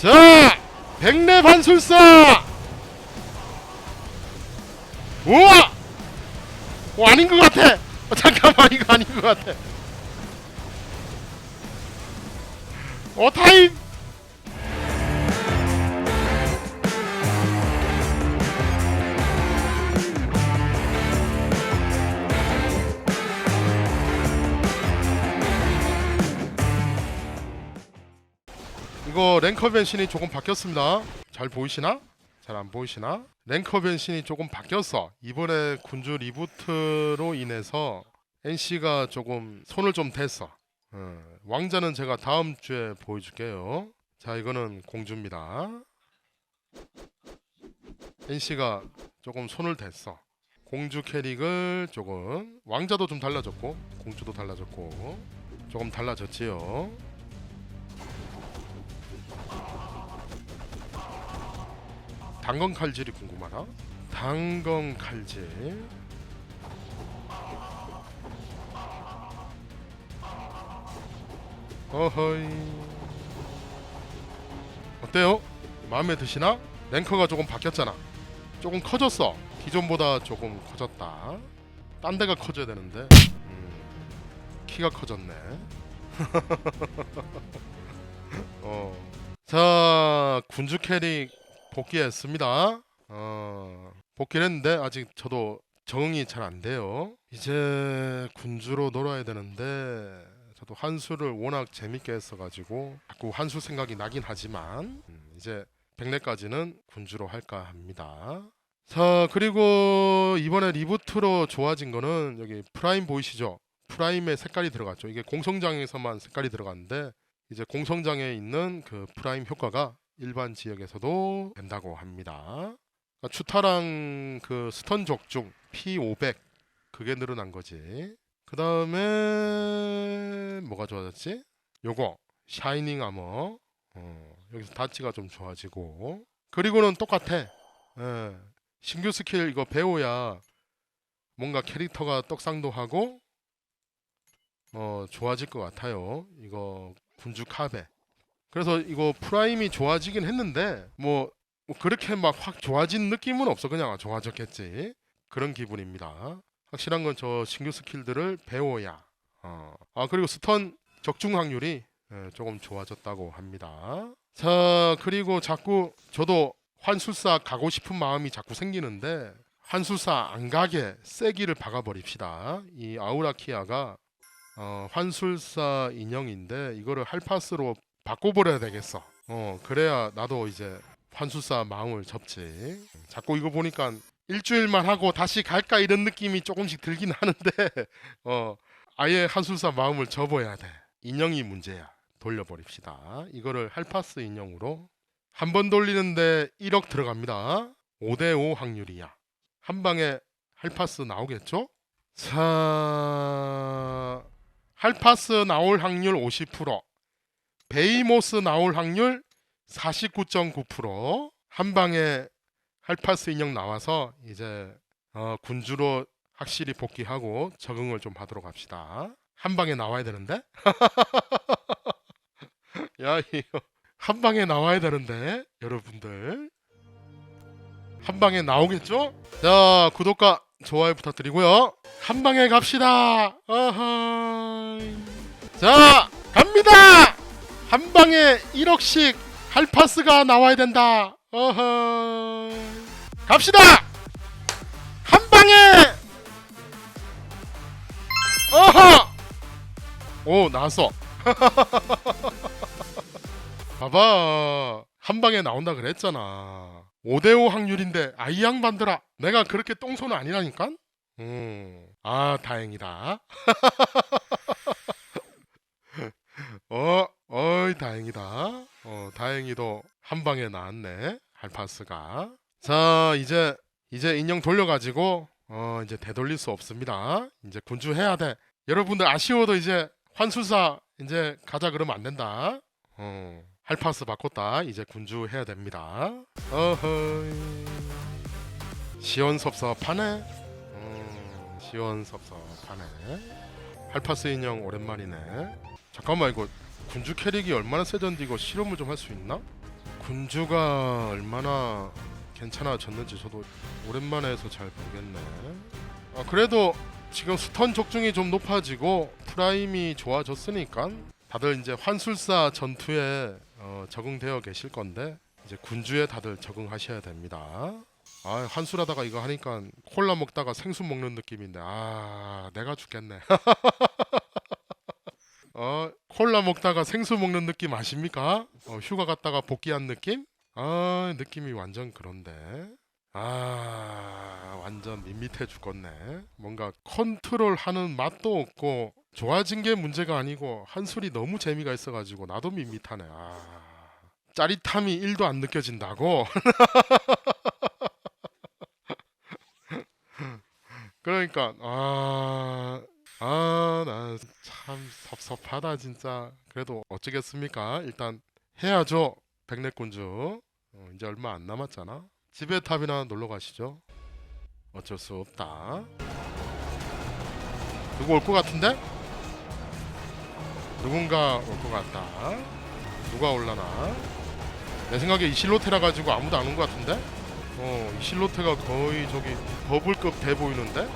자 백내 반술사. 우와! 어, 아닌 것 같아. 어, 잠깐만 이거 아닌 것 같아. 어 타임 이거 랭커 변신이 조금 바뀌었습니다. 잘 보이시나? 잘 안 보이시나? 랭커 변신이 조금 바뀌었어. 이번에 군주 리부트로 인해서 NC가 조금 손을 좀 댔어. 어, 왕자는 제가 다음 주에 보여줄게요. 자, 이거는 공주입니다. NC가 조금 손을 댔어. 공주 캐릭을 조금 왕자도 좀 달라졌고 공주도 달라졌고 조금 달라졌지요. 당근 칼질이 궁금하나? 당근 칼질. 어허이. 어때요? 마음에 드시나? 랭커가 조금 바뀌었잖아. 조금 커졌어. 기존보다 조금 커졌다. 딴 데가 커져야 되는데. 음, 키가 커졌네. 어. 자, 군주 캐릭 복귀했습니다. 어, 복귀를 했는데 아직 저도 적응이 잘 안 돼요. 이제 군주로 놀아야 되는데 저도 한수를 워낙 재밌게 했어가지고 자꾸 한수 생각이 나긴 하지만 음, 이제 백내까지는 군주로 할까 합니다. 자 그리고 이번에 리부트로 좋아진 거는 여기 프라임 보이시죠? 프라임의 색깔이 들어갔죠. 이게 공성장에서만 색깔이 들어갔는데 이제 공성장에 있는 그 프라임 효과가 일반 지역에서도 된다고 합니다. 그러니까 추타랑 그 스턴 적중 P500 그게 늘어난 거지. 그 다음에 뭐가 좋아졌지? 요거 샤이닝 아머 어, 여기서 다치가 좀 좋아지고 그리고는 똑같아. 예, 신규 스킬 이거 배워야 뭔가 캐릭터가 떡상도 하고 어 좋아질 것 같아요. 이거 군주 카베. 그래서 이거 프라임이 좋아지긴 했는데 뭐, 뭐 그렇게 막 확 좋아진 느낌은 없어. 그냥 좋아졌겠지. 그런 기분입니다. 확실한 건 저 신규 스킬들을 배워야. 어. 아 그리고 스턴 적중 확률이 예, 조금 좋아졌다고 합니다. 자 그리고 자꾸 저도 환술사 가고 싶은 마음이 자꾸 생기는데 환술사 안 가게 세기를 박아버립시다. 이 아우라키아가 어, 환술사 인형인데 이거를 할파스로 바꿔버려야 되겠어. 어 그래야 나도 이제 환수사 마음을 접지. 자꾸 이거 보니까 일주일만 하고 다시 갈까 이런 느낌이 조금씩 들긴 하는데 어 아예 한술사 마음을 접어야 돼. 인형이 문제야. 돌려버립시다. 이거를 할파스 인형으로 한 번 돌리는데 1억 들어갑니다. 5대5 확률이야. 한 방에 할파스 나오겠죠? 자, 할파스 나올 확률 50%. 베이모스 나올 확률 49.9%한 방에 할파스 인형 나와서 이제 어, 군주로 확실히 복귀하고 적응을 좀 하도록 합시다. 한 방에 나와야 되는데? 야 이거 한 방에 나와야 되는데 여러분들 한 방에 나오겠죠? 자 구독과 좋아요 부탁드리고요. 한 방에 갑시다. 어허. 자 갑니다. 한 방에 1억씩 할파스가 나와야 된다. 어허. 갑시다. 한 방에. 어허. 오 나왔어. 봐봐. 한 방에 나온다 그랬잖아. 5대5 확률인데 아이 양반들아. 내가 그렇게 똥손은 아니라니까? 음. 아 다행이다. 어, 어이 다행이다. 어, 다행히도 한 방에 나왔네. 할파스가. 자, 이제 이제 인형 돌려가지고 어 이제 되돌릴 수 없습니다. 이제 군주해야 돼. 여러분들 아쉬워도 이제 환수사 이제 가자 그러면 안 된다. 어, 할파스 바꿨다. 이제 군주해야 됩니다. 어허이. 시원섭섭하네. 음, 시원섭섭하네. 할파스 인형 오랜만이네. 잠깐만 이거 군주 캐릭이 얼마나 이거 실험을 좀 할 수 있나? 군주가 얼마나 괜찮아졌는지 저도 오랜만에 해서 잘 모르겠네. 아, 그래도 지금 스턴 적중이 좀 높아지고 프라임이 좋아졌으니까 다들 이제 환술사 전투에 어, 적응되어 계실 건데 이제 군주에 다들 적응하셔야 됩니다. 아 환술하다가 이거 하니까 콜라 먹다가 생수 먹는 느낌인데 아 내가 죽겠네. 어 콜라 먹다가 생수 먹는 느낌 아십니까? 어, 휴가 갔다가 복귀한 느낌? 아 느낌이 완전 그런데 아 완전 밋밋해 죽겠네. 뭔가 컨트롤하는 맛도 없고 좋아진 게 문제가 아니고 한 술이 너무 재미가 있어가지고 나도 밋밋하네. 아 짜릿함이 1도 안 느껴진다고? 그러니까 아, 아아나 참 섭섭하다 진짜. 그래도 어쩌겠습니까? 일단 해야죠. 백내군주. 어, 이제 얼마 안 남았잖아. 집의 탑이나 놀러 가시죠. 어쩔 수 없다. 누구 올 것 같은데? 누군가 올 것 같다. 누가 올라나? 내 생각에 이 실로테라 가지고 아무도 안 온 것 같은데? 어, 이 실로테가 거의 저기 버블급 돼 보이는데?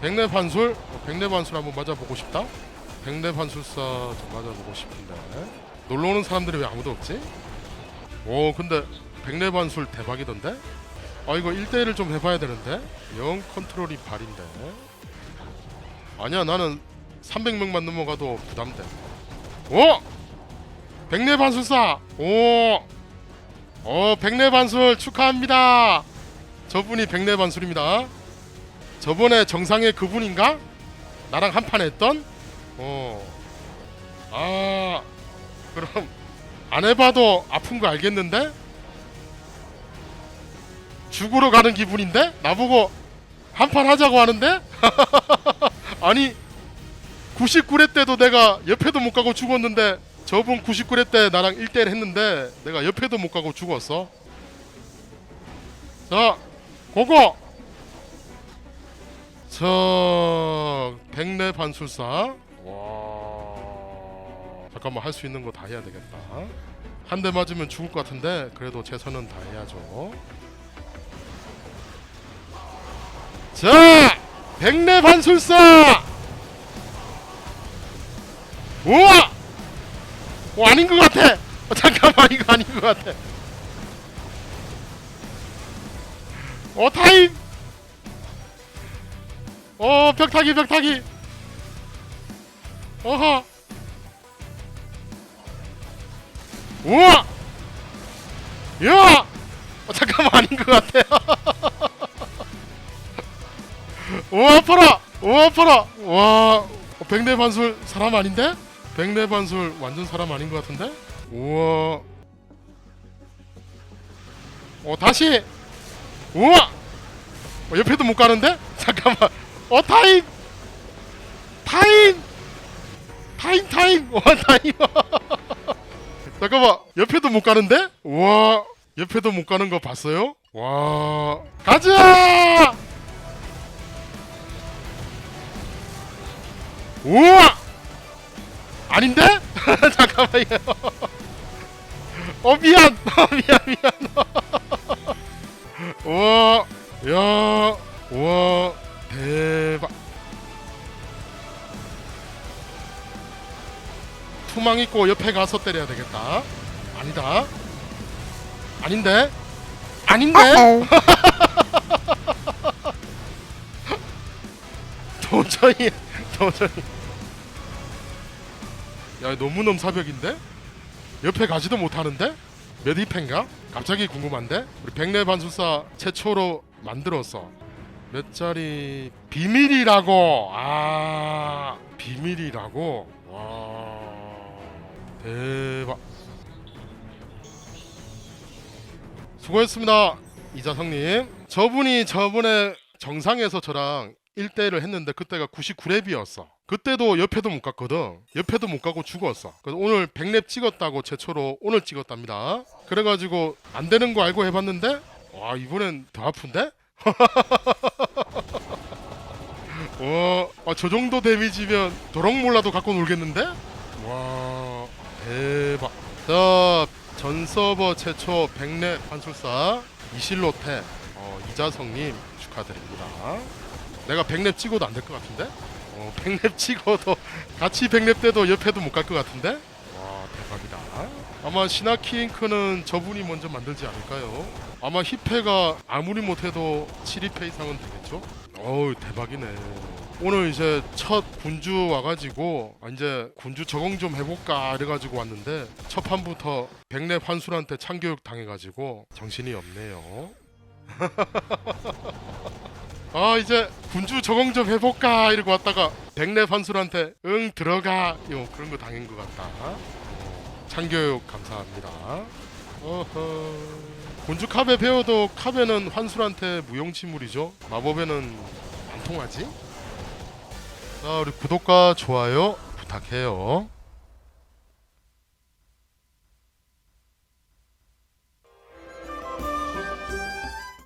백내 반술? 어, 백내 반술 한번 맞아보고 싶다? 백내 반술사 좀 맞아보고 싶은데 놀러 오는 사람들이 왜 아무도 없지? 오 근데 백내 반술 대박이던데? 아 이거 1대1을 좀 해봐야 되는데? 영 컨트롤이 발인데 아니야 나는 300명만 넘어가도 부담돼 오! 백내 반술사! 오! 어 백내 반술 축하합니다 저분이 백내 반술입니다 저번에 정상의 그분인가? 나랑 한판 했던? 어. 아, 그럼 안 해봐도 아픈 거 알겠는데? 죽으러 가는 기분인데? 나보고 한판 하자고 하는데? 아니 99회 때도 내가 옆에도 못 가고 죽었는데 저분 99회 때 나랑 1대1 했는데 내가 옆에도 못 가고 죽었어. 자, 고고! 저 백내 반술사 와. 잠깐만 할 수 있는 거 다 해야 되겠다. 한 대 맞으면 죽을 것 같은데 그래도 최선은 다 해야죠. 자 백내 반술사! 우와! 어, 아닌 것 같아. 어, 잠깐만 이거 아닌 것 같아. 어 타임! 어 벽타기 벽타기 어허. 우와! 야! 어, 잠깐만 아닌 것 같아 우와 아파라! 우와 아파라 와. 어, 백내 반술 사람 아닌데? 백내 반술 완전 사람 아닌 것 같은데? 우와. 어 다시! 우와! 어, 옆에도 못 가는데? 잠깐만. 어 타임 타임 타임! 와 타임! 잠깐만 옆에도 못 가는데? 와 옆에도 못 가는 거 봤어요? 와 가자! 우와! 아닌데? 잠깐만요. 어 미안. 어, 미안 미안. 우와 야 투망 있고 옆에 가서 때려야 되겠다. 아니다. 아닌데? 아닌데? 도저히 도저히. 야 너무 넘사벽인데? 옆에 가지도 못하는데? 몇 위패인가? 갑자기 궁금한데? 우리 백내 반술사 최초로 만들었어 몇 자리? 비밀이라고! 아 비밀이라고? 와 대박. 수고했습니다 이자성님. 저분이 저번에 정상에서 저랑 1대1을 했는데 그때가 99랩이었어. 그때도 옆에도 못 갔거든. 옆에도 못 가고 죽었어. 그래서 오늘 100랩 찍었다고 최초로 오늘 찍었답니다. 그래가지고 안 되는 거 알고 해봤는데 와 이번엔 더 아픈데? 와, 아, 저 정도 데미지면 도롱 몰라도 갖고 놀겠는데? 와, 대박. 자, 전 서버 최초 백내 환술사 이실로테 어, 이자성님 축하드립니다. 내가 백랩 찍어도 안 될 것 같은데? 어, 백랩 찍어도 같이 백랩 때도 옆에도 못 갈 것 같은데? 와 대박이다. 아마 시나키 잉크는 저분이 먼저 만들지 않을까요? 아마 힙회가 아무리 못해도 7힙회 이상은 되겠죠? 어우 대박이네. 오늘 이제 첫 군주 와가지고 아, 이제 군주 적응 좀 해볼까 이래가지고 왔는데 첫 판부터 백랩 환술한테 참교육 당해가지고 정신이 없네요. 아 이제 군주 적응 좀 해볼까 이러고 왔다가 백랩 환술한테 응 들어가 요 그런 거 당한 것 같다. 어, 참교육 감사합니다. 어허. 군주 카베 배워도 카베는 환술한테 무용지물이죠. 마법에는 안 통하지? 자 우리 구독과 좋아요 부탁해요.